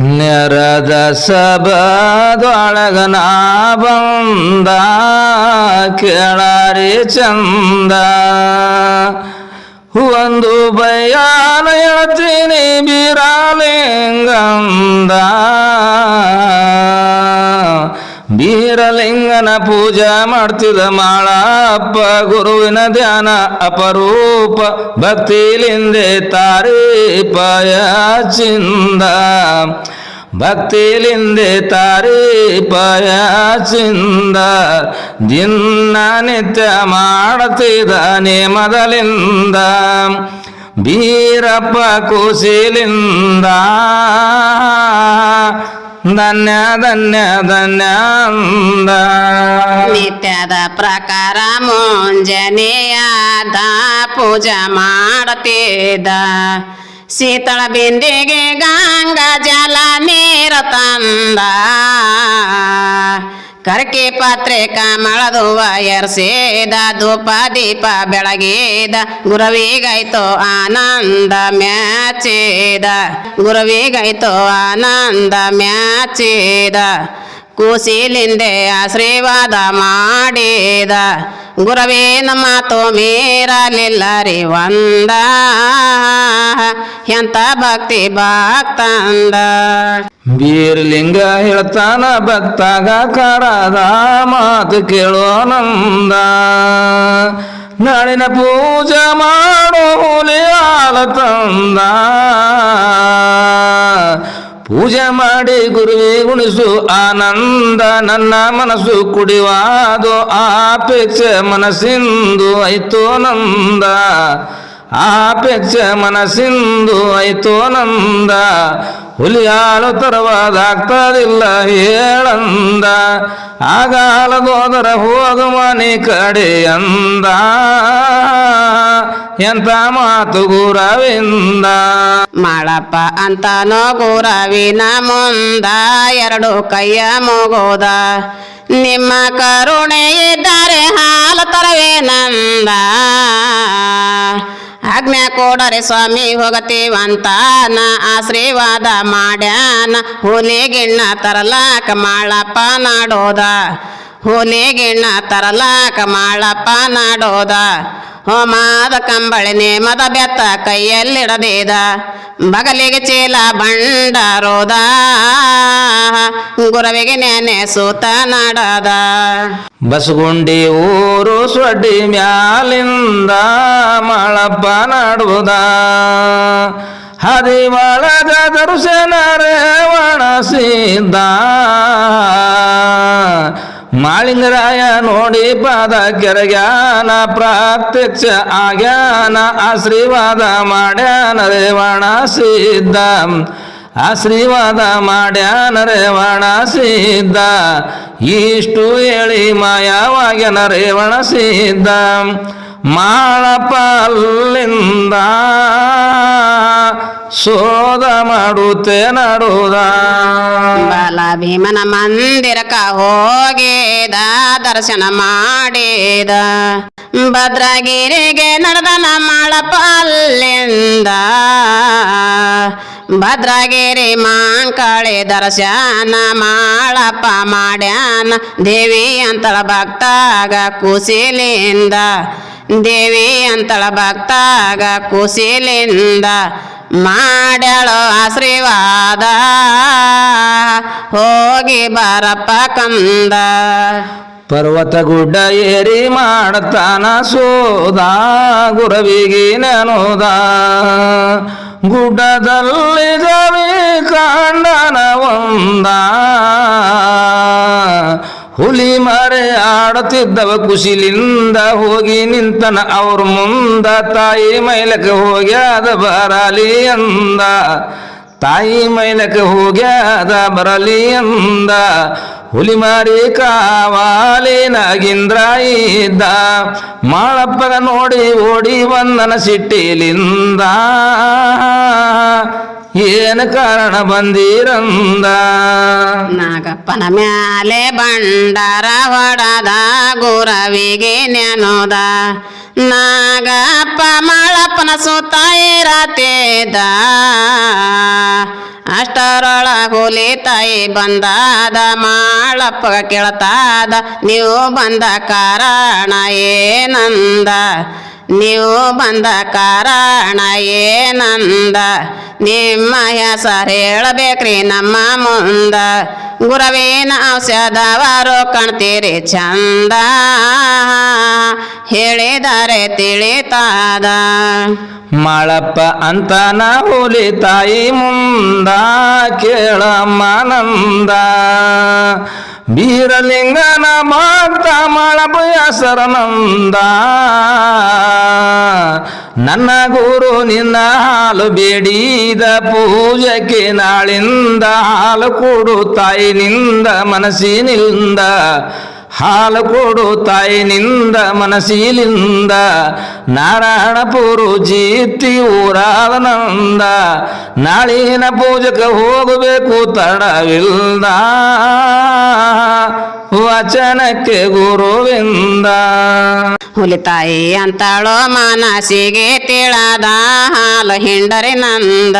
ನೆರದ ಸಬದೊಳಗ ನಾ ಬಂದ ಕೇಳಾರಿ ಚಂದ. ಒಂದು ಬಯಾನ ಹೇಳ್ತೀನಿ ಬೀರಾಲಿಂಗಂದ. ಬೀರಲಿಂಗನ ಪೂಜೆ ಮಾಡ್ತಿದ್ದ ಮಾಳಪ್ಪ ಗುರುವಿನ ಧ್ಯಾನ ಅಪರೂಪ ಭಕ್ತಿಲಿಂದೆ ತಾರೀಪಯ ಚಿಂದ ಭಕ್ತಿಲಿಂದೆ ತಾರೀಪಯ ಚಿಂದ ದಿನ ನಿತ್ಯ ಮಾಡ್ತಿದ್ದ ನೇಮದಲಿಂದ ಬೀರಪ್ಪ ಕುಶಿಲಿಂದ ಧನ್ಯ ಧನ್ಯ ಧನ್ಯ ನಿತ್ಯದ ಪ್ರಕಾರ ಮುಂಜನೆಯಾದ ಪೂಜೆ ಮಾಡುತ್ತಿದ್ದ ಶೀತಳ ಬಿಂದಿಗೆ ಗಂಗಾ ಜಲ ನೀರ ತಂದ. ಕರ್ಕೆ ಪಾತ್ರೆ ಕಮಳದುವ ಎರ್ಸೇದ ಧೂಪ ದೀಪ ಬೆಳಗೇದ, ಗುರವಿಗೈತೋ ಆನಂದ ಮ್ಯಾಚೇದ, ಗುರವಿಗೈತೋ ಆನಂದ ಮ್ಯಾಚೇದ, ಕೂಸಿಲಿಂದೆ ಆಶೀರ್ವಾದ ಮಾಡಿದ ಗುರವೇನ ಮಾತು ಮೀರಲಿಲ್ಲ ರೀ ಒಂದ. ಎಂತ ಭಕ್ತಿ ಭಕ್ತಂದ. ಬೀರ್ಲಿಂಗ ಹೇಳ್ತಾನ ಭಕ್ತಾಗ ಕರದ ಮಾತು ಕೇಳೋನಂದ ನಾಳಿನ ಪೂಜೆ ಮಾಡೋ ಹುಲಿ ಆಲ ತಂದ. ಪೂಜೆ ಮಾಡಿ ಗುರುವಿ ಗುಣಿಸು ಆನಂದ ನನ್ನ ಮನಸ್ಸು ಕುಡಿವಾದು ಆಪೇಕ್ಷೆ ಮನಸ್ಸಿಂದು ಐತೋ ನಂದ ಆಪೇಕ್ಷೆ ಮನಸ್ಸಿಂದು ಐತೋ ನಂದ ಹುಲಿಯಾಳು ತರವಾದಾಗ್ತದಿಲ್ಲ ಹೇಳಂದ. ಆಗಾಲದೋದರ ಹೋದು ಮನೆ ಕಡೆ ಅಂದ. ಎಂತ ಮಾತು ಗುರವಿಂದ. ಮಾಡಪ್ಪ ಅಂತನೋ ಗುರವಿನ ಮುಂದ. ಎರಡು ಕೈಯ ಮುಗೋದ. ನಿಮ್ಮ ಕರುಣೆ ಇದ್ದಾರೆ ಹಾಲು ತರವೇನಂದ. ಆಜ್ಞೆ ಕೊಡರೆ ಸ್ವಾಮಿ ಹೋಗತೀವಂತ ನಾ ಆಶೀರ್ವಾದ ಮಾಡ್ಯಾನ ಹುಲಿಗಿಣ್ಣ ತರಲಾಕ ಮಾಳಪ್ಪ ನಾಡೋದ. ಹುಲಿಗಿಣ್ಣ ತರಲಾಕ ಮಾಳಪ್ಪ ನಾಡೋದ. ಹೋಮಾದ ಕಂಬಳಿ ನೇಮದ ಬೆತ್ತ ಕೈಯಲ್ಲಿಡದೇದ, ಬಗಲಿಗೆ ಚೀಲ ಬಂಡರೋದ ಗುರವಿಗೆ ನೆನೆ ಸೂತ ನಾಡದ ಬಸಗುಂಡಿ ಊರು ಸೊಡ್ಡಿ ಮ್ಯಾಲಿಂದ ಮಳಪ್ಪ ನಡುವುದ. ಒಳಗ ದರ್ಶನ ರೇವಣಸಿದ್ದ ಮಾಳಿಂಗರಾಯ ನೋಡಿ ಪಾದ ಕೆರಗ್ಯಾನ, ಪ್ರಾತ್ಯಕ್ಷ ಆಗ್ಯಾನ, ಆಶೀರ್ವಾದ ಮಾಡ್ಯಾನ ರೇವಣ ಸಿದ್ಧ ಆಶೀರ್ವಾದ ಮಾಡ್ಯಾನ ರೇವಣ ಸಿದ್ಧ. ಇಷ್ಟು ಹೇಳಿ ಮಾಯವಾಗ್ಯನ ರೇವಣ ಸಿದ್ಧ. ಮಾಡಪಲ್ಲಿಂದ ಸೋದ ಮಾಡುತ್ತೆ ನಡುದ. ಬಾಲ ಭೀಮನ ಮಂದಿರಕ ಹೋಗಿದ, ದರ್ಶನ ಮಾಡಿದ. ಭದ್ರಗಿರಿಗೆ ನಡೆದನ ಮಾಳಪ್ಪ ಅಲ್ಲಿಂದ ಭದ್ರಗಿರಿ ಮಾಂಕಳೆ ದರ್ಶನ ಮಾಳಪ್ಪ ಮಾಡ್ಯಾನ. ದೇವಿ ಅಂತಳ ಭಕ್ತಾಗ ಕುಸಿಲಿಂದ. ದೇವಿ ಅಂತಳ ಭಕ್ತಾಗ ಕುಸಿಲಿಂದ. ಮಾಡ್ಯಾಳೋ ಆಶೀರ್ವಾದ. ಹೋಗಿ ಬರಪ್ಪ ಕಂದ. ಪರ್ವತ ಗುಡ್ಡ ಏರಿ ಮಾಡ್ತಾನ ಸೋದ. ಗುರವಿಗೆ ಗುಡ್ಡದಲ್ಲಿ ಜವಿ ಕಾಂಡನ ಒಂದ. ಹುಲಿ ಮರೆ ಆಡುತ್ತಿದ್ದವ ಕುಶಿಲಿಂದ ಹೋಗಿ ನಿಂತನ ಅವ್ರ ಮುಂದ. ತಾಯಿ ಮೈಲಕ್ಕೆ ಹೋಗ್ಯಾದ ಬರಲಿ ಅಂದ. ತಾಯಿ ಮೈಲಕ್ಕೆ ಹೋಗ್ಯಾದ ಬರಲಿ ಅಂದ. ಹುಲಿ ಮಾರಿ ಕಾವಾಲಿನಾಗಿಂದ್ರ ಇದ್ದ. ಮಾಳಪ್ಪಗ ನೋಡಿ ಓಡಿ ಬಂದನ ಸಿಟ್ಟಿಲಿಂದ. ಏನು ಕಾರಣ ಬಂದಿರಂದ? ನಾಗಪ್ಪನ ಮ್ಯಾಲೆ ಬಂಡರ ಹೊಡದ, ಗುರವಿಗೆ ನೆನೋದ. ನಾಗಪ್ಪ ಮಾಳಪ್ಪನ ಸುತ್ತ ಇರತಿದ್ದ ಅಷ್ಟರೊಳಗ ಹುಲಿ ತಾಯಿ ಬಂದಾದ, ಮಾಳಪ್ಪ ಕೇಳ್ತಾದ, ನೀವು ಬಂದ ಕಾರಣ ಏನಂದ? ನೀವು ಬಂದ ಕಾರಣ ಏನಂದ? ನಿಮ್ಮ ಹೆಸರು ಹೇಳಬೇಕ್ರಿ ನಮ್ಮ ಮುಂದ. ಗುರವಿನ ಔಷಧವಾರು ಕಾಣ್ತೀರಿ ಚಂದ. ಹೇಳಿದರೆ ತಿಳಿತಾದ. ಮಳಪ್ಪ ಅಂತ ಹುಲಿ ತಾಯಿ ಮುಂದ ಕೇಳಮ್ಮನಂದ ಬೀರಲಿಂಗನ ಮಾತ ಮಳಬಯ ಸರನಂದ ನನ್ನ ಗುರು ನಿನ್ನ ಹಾಲು ಬೇಡಿದ ಪೂಜಕ್ಕೆ ನಾಳಿಂದ ಹಾಲು ಕೊಡು ತಾಯಿನಿಂದ ಮನಸ್ಸಿನಿಂದ. ಹಾಲು ಕೊಡು ತಾಯಿನಿಂದ ಮನಸ್ಸಿಲಿಂದ ನಾರಾಯಣಪುರು ಜೀತಿ ಊರಾದನಂದ, ನಾಳಿನ ಪೂಜಕ ಹೋಗಬೇಕು ತಡವಿಲ್ಲ ವಚನಕ್ಕೆ ಗುರುವಿಂದ. ಹುಲಿತಾಯಿ ಅಂತಾಳೋ ಮನಸ್ಸಿಗೆ ತಿಳದ ಹಾಲು ಹಿಂಡರಿ ನಂದ.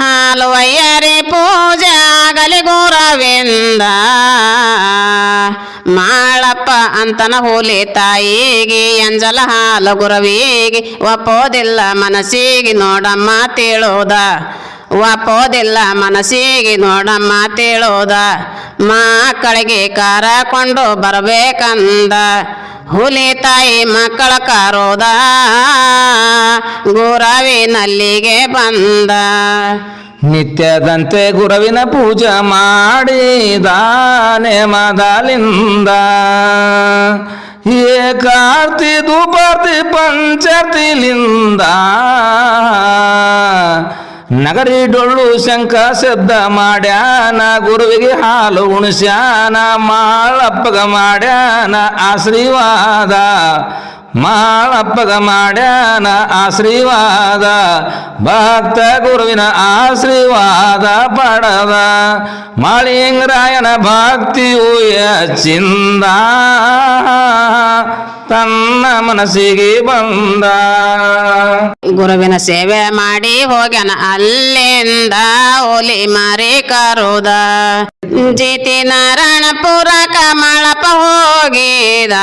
ಹಾಲು ವಯ್ಯರಿ ಪೂಜೆ ಆಗಲಿ ಗುರವಿಂದ. ಮಾಳಪ್ಪ ಅಂತನ ಹೋಲಿ ತಾಯಿಗೆ ಎಂಜಲ ಹಾಲು ಗುರವಿಗೆ, ಒಪ್ಪೋದಿಲ್ಲ ಮನಸ್ಸಿಗೆ ನೋಡಮ್ಮ ತಿಳೋದ. ಒಪ್ಪೋದಿಲ್ಲ ಮನಸ್ಸಿಗೆ ನೋಡಮ್ಮ ತಿಳೋದ. ಮಕ್ಕಳಿಗೆ ಕರಕೊಂಡು ಬರಬೇಕಂದ. ಹುಲಿ ತಾಯಿ ಮಕ್ಕಳ ಕಾರೋದ. ಗುರವಿನಲ್ಲಿಗೆ ಬಂದ. ನಿತ್ಯದಂತೆ ಗುರುವಿನ ಪೂಜೆ ಮಾಡಿದಾನೆ ಮದಲಿಂದ. ಏಕಾರ್ತಿ ದುಪಾರ್ತಿ ಪಂಚರ್ತಿಲಿಂದ. ನಗರಿ ಡೊಳ್ಳು ಶಂಕ ಶಬ್ದ ಮಾಡ್ಯಾನ ಗುರುವಿಗೆ ಹಾಲು ಉಣಸ್ಯಾನ ಮಾಳಪ್ಪಗ ಮಾಡ್ಯಾನ ಆಶೀರ್ವಾದ ಮಾಳಪ್ಪಗ ಮಾಡ್ಯಾನ ಆಶೀರ್ವಾದ, ಭಕ್ತ ಗುರುವಿನ ಆಶೀರ್ವಾದ ಪಡದ. ಮಾಳಿಂಗರಾಯನ ಭಕ್ತಿಯು ಚಿಂದ ತನ್ನ ಮನಸ್ಸಿಗೆ ಬಂದ. ಗುರುವಿನ ಸೇವೆ ಮಾಡಿ ಹೋಗ್ಯಾನ ಅಲ್ಲಿಂದ, ಒಲಿ ಮಾರಿ ಕರುದ. ಜೀತಿ ನಾರಾಯಣಪುರ ಕಮಳಪ ಹೋಗಿದ.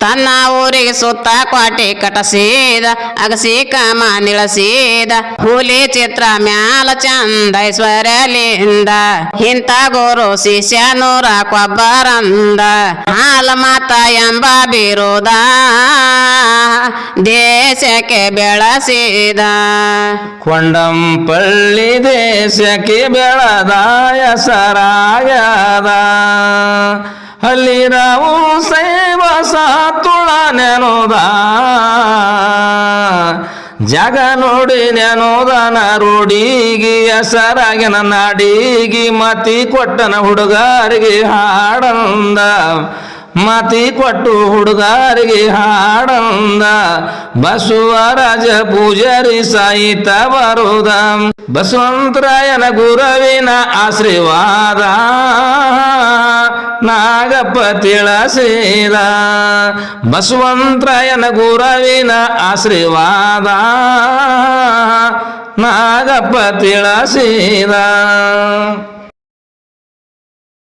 ತನ್ನ ಊರಿಗೆ ಸುತ್ತ ಕ್ವಾಟಿ ಕಟಸೀದ ಅಗಸಿ ಕಾಮ ನಿಳಸೀದ. ಹುಲಿ ಚಿತ್ರ ಮ್ಯಾಲ ಚಂದ ಐಶ್ವರ್ಯಲಿಂದ. ಇಂಥ ಗುರು ಶಿಷ್ಯ ನೂರ ಕೊಬ್ಬರಂದ. ಹಾಲ ಮಾತ ಎಂಬ ಬಿರುದ ದೇಶಕ್ಕೆ ಬೆಳಸಿದ. ಕೊಂಡಂಪಳ್ಳಿ ದೇಶಕ್ಕೆ ಬೆಳದಾಯ ಸರಾಗದ ಅಲ್ಲಿ ನಾವು ಶೈವ ಸಾತುಳ ನೆನೋದ. ಜಗ ನೋಡಿ ನೆನೋದನ ಹೆಸರಾಗಿ ಹೆಸರಾಗಿನ ನಾಡಿಗಿ ಮತಿ ಕೊಟ್ಟನ ಹುಡುಗರಿಗೆ ಹಾಡಂದ. ಮತಿ ಕೊಟ್ಟು ಹುಡುಗರಿಗೆ ಹಾಡಂದ. ಬಸವರಾಜ ಪೂಜಾರಿ ಸಾಯಿತ ಬರುದ. ಬಸವಂತರಾಯನ ಗುರುವಿನ ಆಶೀರ್ವಾದ. ನಾಗಪ್ಪ ತಿಳಸಿದ. ಬಸವಂತರಾಯನ ಗುರುವಿನ ಆಶೀರ್ವಾದ. ನಾಗಪ್ಪ ತಿಳಸಿದ.